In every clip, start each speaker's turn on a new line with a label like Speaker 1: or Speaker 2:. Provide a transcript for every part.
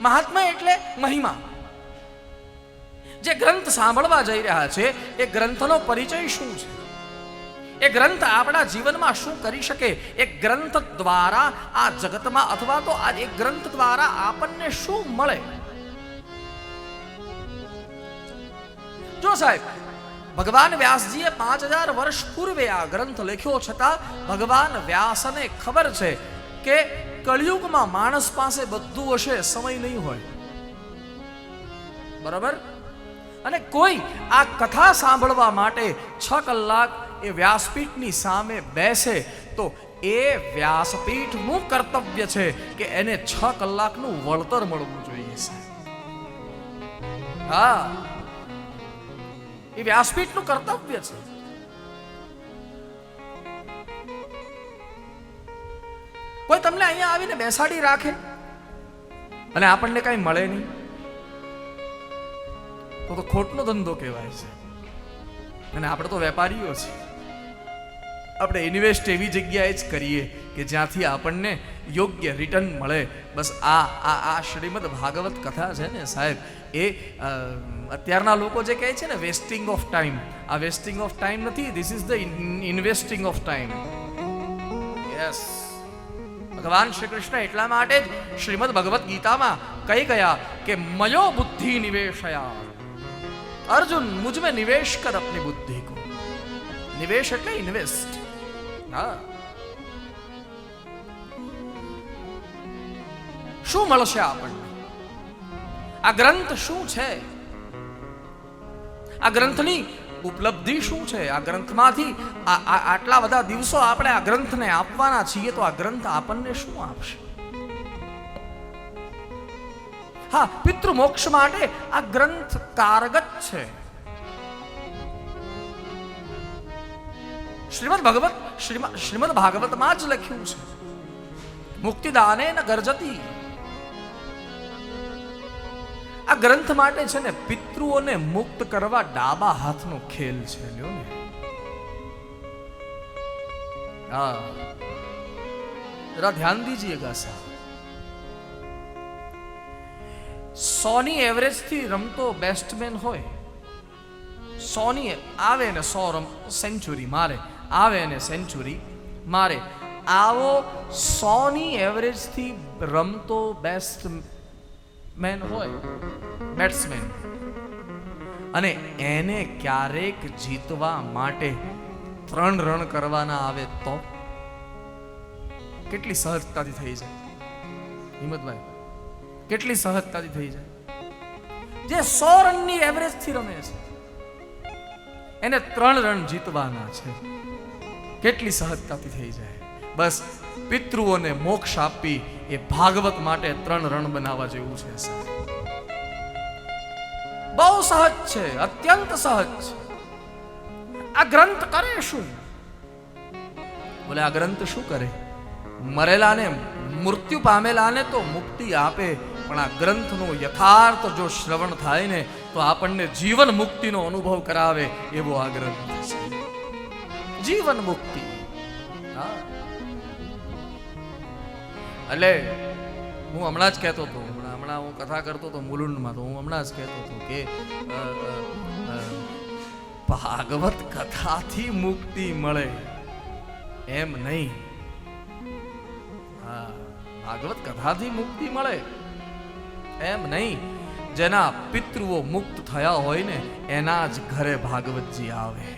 Speaker 1: મહાત્મા એટલે મહિમા. જે ગ્રંથ સાંભળવા જઈ રહ્યા છે, એ ગ્રંથનો પરિચય શું છે? એ ગ્રંથ આપણા જીવનમાં શું કરી શકે? એ ગ્રંથ દ્વારા આ જગતમાં અથવા તો આ એ ગ્રંથ દ્વારા આપણને શું મળે? જો સાહેબ, ભગવાન વ્યાસજીએ પાંચ હજાર વર્ષ પૂર્વે આ ગ્રંથ લખ્યો છતાં ભગવાન વ્યાસને ખબર છે કે કળિયુગમાં માણસ પાસે બધું હશે, સમય નહીં હોય. બરાબર? અને કોઈ આ કથા સાંભળવા માટે છ કલાક એ વ્યાસપીઠની સામે બેસે, તો એ વ્યાસપીઠનું કર્તવ્ય છે કે એને છ કલાકનું વળતર મળવું જોઈએ છે હા. એ વ્યાસપીઠનું કર્તવ્ય છે. કોઈ તમને અહીંયા આવીને બેસાડી રાખે? અને આપણને કઈ મળે નહીં? તો તો ખોટનો ધંધો કહેવાય છે. અને આપણે તો વેપારીઓ છે આપણે ઇન્વેસ્ટ એવી જગ્યાએ જ કરીએ કે જ્યાંથી આપણને યોગ્ય રિટર્ન મળે. બસ આ આ આ શ્રીમદ ભાગવત કથા છે ને સાહેબ, એ અત્યારના લોકો જે કહે છે ને વેસ્ટિંગ ઓફ ટાઈમ આ વેસ્ટિંગ ઓફ ટાઈમ નથી this is the investing of time yes ભગવાન શ્રી કૃષ્ણ એટલા માટે જ શ્રીમદ ભગવદ્ ગીતામાં કહી ગયા કે મયો બુદ્ધિ નિવેશયા. અર્જુન મુજમે નિવેશ કર અપની બુદ્ધિ કો. નિવેશ એટલે ઇન્વેસ્ટ હા. શું મળશે આપણને? આ ગ્રંથ શું છે? આ ગ્રંથની ઉપલબ્ધિ શું છે? આ ગ્રંથમાંથી આટલા બધા દિવસો આપણે આ ગ્રંથને આપવાના છીએ તો આ ગ્રંથ આપણને શું આપશે? હા, પિતૃ મોક્ષ માટે આ ગ્રંથ કારગત છે. શ્રીમદ ભગવત શ્રીમદ ભાગવતમાં જ લખ્યું છે. મુક્તિદાને ન ગરજતી. આ ગ્રંથ માટે છે ને પિતૃઓને મુક્ત કરવા ડાબા હાથનો ખેલ છે, લ્યો ને. હા. જરા ધ્યાન દીજીએગા ગાસા. સોની એવરેજથી રમતો બેસ્ટમેન હોય. સોની આવે ને સો રમ, સેન્ચુરી મારે, આવે ને સેન્ચુરી મારે. આવો સોની એવરેજથી રમતો બેસ્ટ મેન હોય. બેટ્સમેન અને એને ક્યારેક જીતવા માટે ત્રણ રન કરવાના આવે તો કેટલી સહજતાથી થઈ જાય. હિંમતભાઈ, કેટલી સહજતાથી થઈ જાય. જે સો રનની એવરેજથી રમે છે, એને ત્રણ રન જીતવાના છે. કેટલી સહજતાથી થઈ જાય. બસ પિતૃઓને મોક્ષ આપી એ ભાગવત માટે ત્રણ રણ બનાવવા જેવું છે બહુ સહજ છે, અત્યંત સહજ છે. આ ગ્રંથ કરે શું? બોલે, આ ગ્રંથ શું કરે? મરેલાને મૃત્યુ પામેલાને તો મુક્તિ આપે, પણ આ ગ્રંથનો યથાર્થ જો શ્રવણ થાય ને, તો આપણને જીવન મુક્તિનો અનુભવ કરાવે એવો આ ગ્રંથ છે. જીવન મુક્તિ. હા. એટલે હું હમણાં જ કહેતો હતો, હમણાં હમણાં હું કથા કરતો હતો મુલુંડમાં, તો હું હમણાં જ કહેતો હતો કે ભાગવત કથાથી મુક્તિ મળે એમ નહીં. હા, ભાગવત કથાથી મુક્તિ મળે એમ નહીં. જેના પિતૃઓ મુક્ત થયા હોય ને, એના જ ઘરે ભાગવતજી આવે.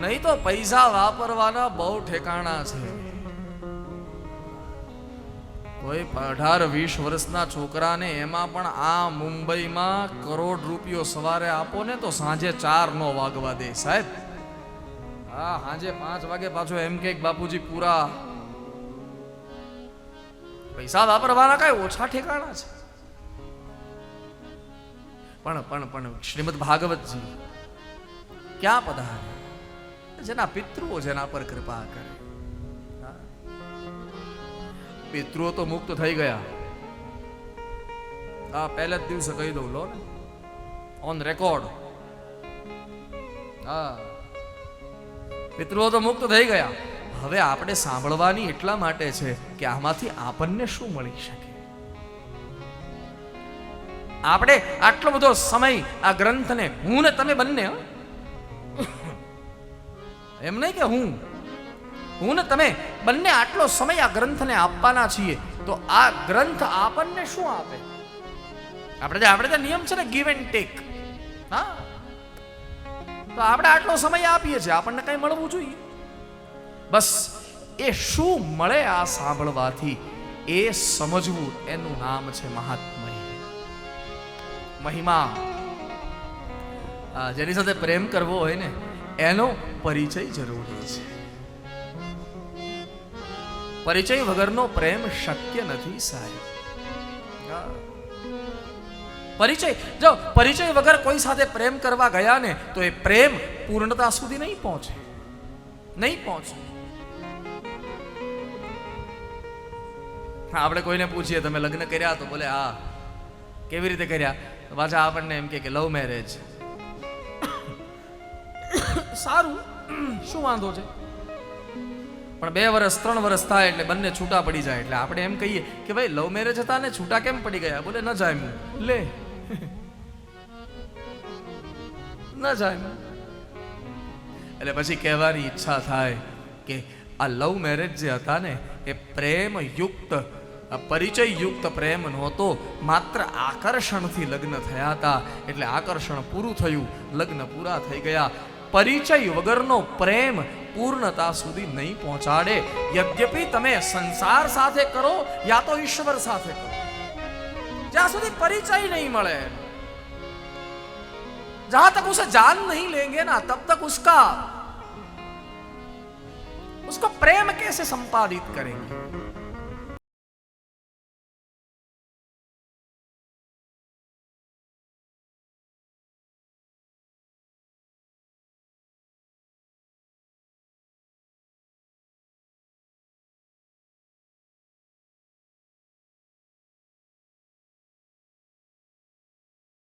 Speaker 1: નહીં તો પૈસા વાપરવાના બહુ ઠેકાણા છે. કોઈ અઢાર વીસ વર્ષના છોકરાને એમાં પણ આ મુંબઈમાં કરોડ રૂપિયો સવારે આપો ને તો સાંજે ચાર નો વાગવા દે, સાહેબ. હા, સાંજે પાંચ વાગે પાછો એમ કે બાપુજી પૂરા. પૈસા વાપરવાના કઈ ઓછા ઠેકાણા છે. પણ પણ પણ, શ્રીમદ ભાગવતજી, ક્યાં પધારે જેના પિતૃઓ જેના પર કૃપા કરે. પિતૃઓ તો મુક્ત થઈ ગયા. આ પહેલા જ દિવસે કહી દઉં, લો ઓન રેકોર્ડ હા. પિતૃઓ તો મુક્ત થઈ ગયા. હવે આપણે સાંભળવાની એટલા માટે છે કે આમાંથી આપણને શું મળી શકે? આપણે આટલો બધો સમય આ ગ્રંથને, હું ને તમે બંને, હો. એમ નહીં કે હું? હું ને તમે બંને આટલો સમય આ ગ્રંથને આપવાના છીએ, તો આ ગ્રંથ આપણને શું આપે? આપણે આપણે જે નિયમ છે ને ગીવ એન્ડ ટેક હા? તો આપણે આટલો સમય આપીએ છીએ, આપણને કંઈ મળવું જોઈએ? બસ, એ શું મળે આ સાંભળવાથી? એ સમજવું, એનું નામ છે મહાત્મય. મહિમા. જેની સાથે પ્રેમ કરવો હોય ને એનો પરિચય જરૂરી છે. પરિચય વગરનો પ્રેમ શક્ય નથી સાહેબ. પરિચય, જો પરિચય વગર કોઈ સાથે પ્રેમ કરવા ગયા ને, તો એ પ્રેમ પૂર્ણતા સુધી નહીં પહોંચે. નહીં પહોંચે. આપણે કોઈને પૂછીએ, તમે લગ્ન કર્યા તો બોલે, હા, કેવી રીતે કર્યા? પાછા આપણને એમ કે લવ મેરેજ સારું, શું વાંધો છે? પણ બે વર્ષ ત્રણ વર્ષ થાય એટલે બંને છૂટા પડી જાય. એટલે આપણે એમ કહીએ કે ભાઈ લવ મેરેજ હતા ને, છૂટા કેમ પડી ગયા? બોલે, ન જાય લે. ન જાય એટલે પછી કહેવાની ઈચ્છા થાય કે આ લવ મેરેજ જે હતા ને, એ પ્રેમ યુક્ત પરિચય પ્રેમ નહોતો, માત્ર આકર્ષણથી લગ્ન થયા હતા. એટલે આકર્ષણ પૂરું થયું, લગ્ન પૂરા થઈ ગયા. પરિચય વગરનો પ્રેમ પૂર્ણતા સુધી નહીં પહોંચાડે યદ્યપિ તમે સંસાર સાથે કરો યા તો ઈશ્વર સાથે કરો જ્યાં સુધી પરિચય નહીં મળે जहां तक उसे जान नहीं लेंगे ना तब तक उसका उसको प्रेम कैसे संपादित करेंगे